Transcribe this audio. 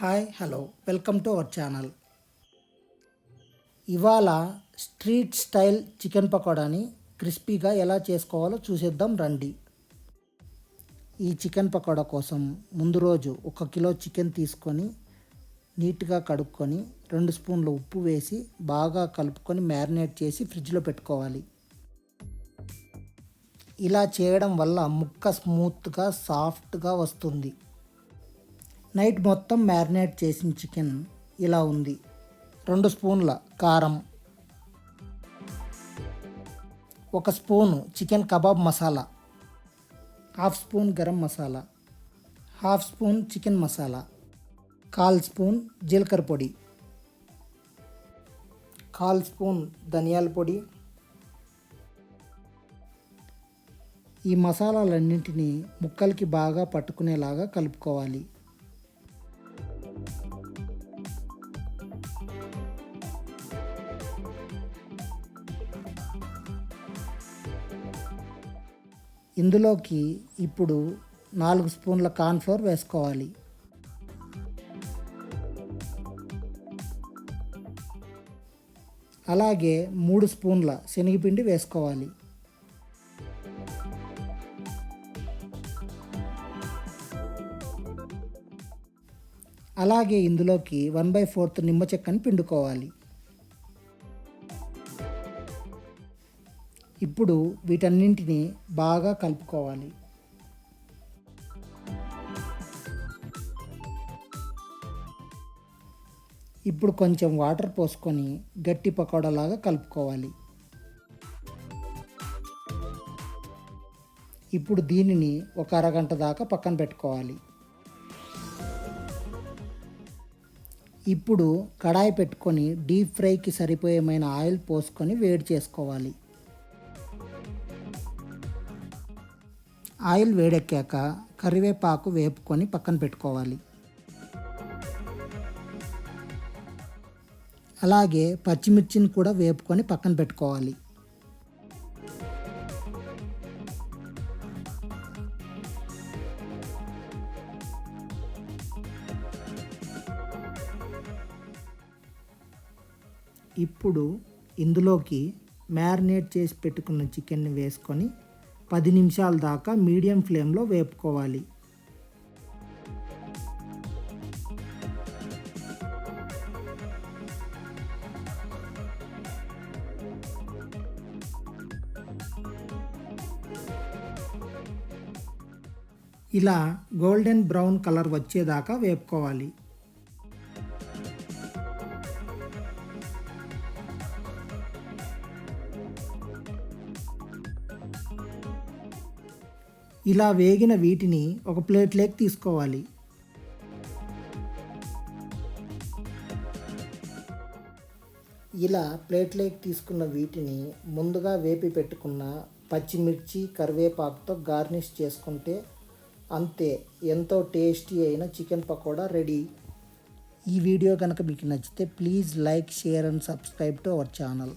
Hi hello. Welcome to our channel. ఇవాళ street style chicken పకోడాని క్రిస్పీగా ఎలా చేసుకోవాలో చూసేద్దాం రండి. ఈ చికెన్ పకోడా కోసం ముందు రోజు ఒక కిలో చికెన్ తీసుకొని నీట్గా కడుక్కొని రెండు స్పూన్ల ఉప్పు వేసి బాగా కలుపుకొని మ్యారినేట్ చేసి ఫ్రిడ్జ్లో పెట్టుకోవాలి. ఇలా చేయడం వల్ల ముక్క స్మూత్గా సాఫ్ట్గా వస్తుంది. నైట్ మొత్తం మ్యారినేట్ చేసిన చికెన్ ఇలా ఉంది. రెండు స్పూన్ల కారం. ఒక spoon chicken kebab masala. Half spoon garam masala. Half spoon chicken masala. Call spoon జీలకర్ర పొడి. కాల్ స్పూన్ ధనియాల పొడి. ఈ మసాలాలన్నింటినీ ముక్కలకి బాగా పట్టుకునేలాగా కలుపుకోవాలి. ఇందులోకి ఇప్పుడు నాలుగు స్పూన్ల కార్న్ఫ్లోర్ వేసుకోవాలి. అలాగే మూడు స్పూన్ల శనగపిండి వేసుకోవాలి. అలాగే ఇందులోకి వన్ బై ఫోర్త్ నిమ్మ చెక్కని పిండుకోవాలి. ఇప్పుడు వీటన్నింటిని బాగా కలుపుకోవాలి. ఇప్పుడు కొంచెం వాటర్ పోసుకొని గట్టి పకోడాలాగా కలుపుకోవాలి. ఇప్పుడు దీనిని ఒక అరగంట దాకా పక్కన పెట్టుకోవాలి. ఇప్పుడు కడాయి పెట్టుకొని డీప్ ఫ్రైకి సరిపోయేమైన ఆయిల్ పోసుకొని వేడి చేసుకోవాలి. ఆయిల్ వేడెక్కాక కరివేపాకు వేపుకొని పక్కన పెట్టుకోవాలి. అలాగే పచ్చిమిర్చిని కూడా వేపుకొని పక్కన పెట్టుకోవాలి. ఇప్పుడు ఇందులోకి మ్యారినేట్ చేసి పెట్టుకున్న చికెన్ని వేసుకొని పది నిమిషాల దాకా మీడియం ఫ్లేమ్లో వేపుకోవాలి. ఇలా గోల్డెన్ బ్రౌన్ కలర్ వచ్చేదాకా వేపుకోవాలి. ఇలా వేగిన వీటిని ఒక ప్లేట్లోకి తీసుకోవాలి. ఇలా ప్లేట్లోకి తీసుకున్న వీటిని ముందుగా వేపి పెట్టుకున్న పచ్చిమిర్చి కరివేపాకుతో గార్నిష్ చేసుకుంటే అంతే ఎంతో టేస్టీ అయిన చికెన్ పకోడా రెడీ. ఈ వీడియో కనుక మీకు నచ్చితే please like share and subscribe to our channel.